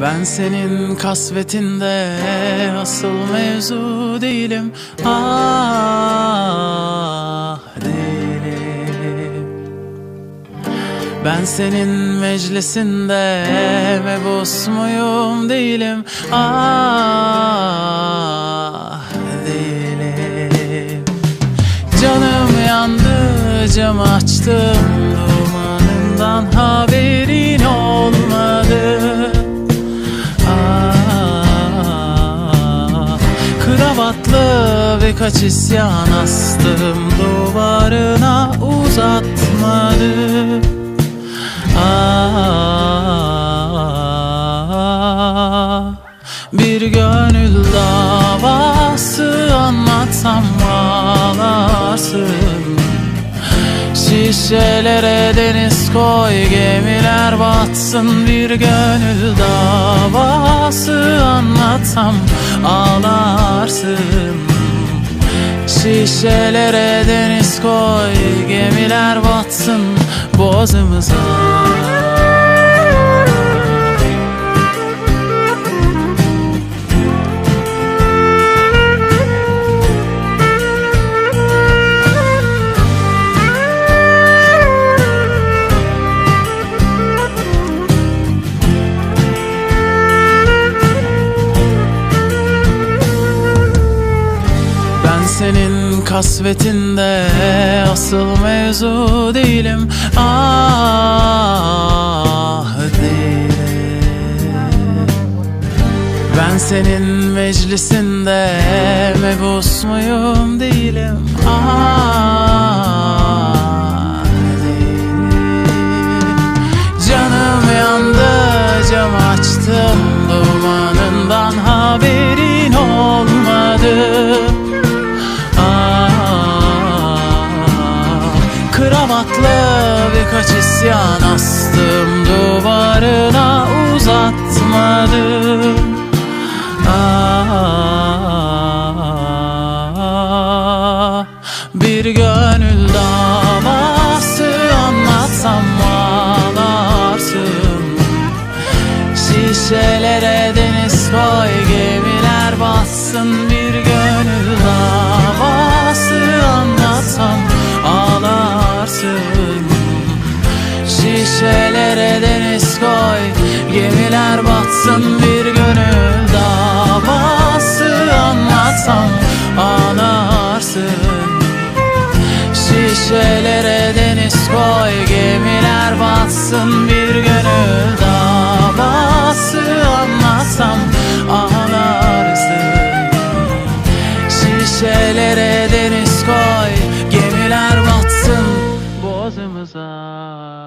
Ben senin kasvetinde asıl mevzu değilim. Ah değilim. Ben senin meclisinde mebus muyum değilim? Ah değilim. Canım yandı cam açtım Dumanından. Haberin Birkaç isyan astım Duvarına uzatmadı. Ah, bir gönül davası anlatsam ağlarsın. Şişelere deniz koy gemiler batsın. Bir gönül davası anlatsam Şişelere deniz koy gemiler batsın boğazımıza senin kasvetinde asıl mevzu değilim. Ah değilim Ben senin meclisinde mebus muyum değilim? Ah Kravatlı birkaç isyan astım. Duvarına uzatmadım. Ah, Bir gönül davası anlatsam ağlarsın. Şişelere deniz koy gemiler bassın Bir gönül batsın Bir gönül davası anlatsam ağlarsın. Şişelere deniz koy gemiler batsın. Bir gönül davası anlatsam ağlarsın. Şişelere deniz koy gemiler batsın. Boğazımıza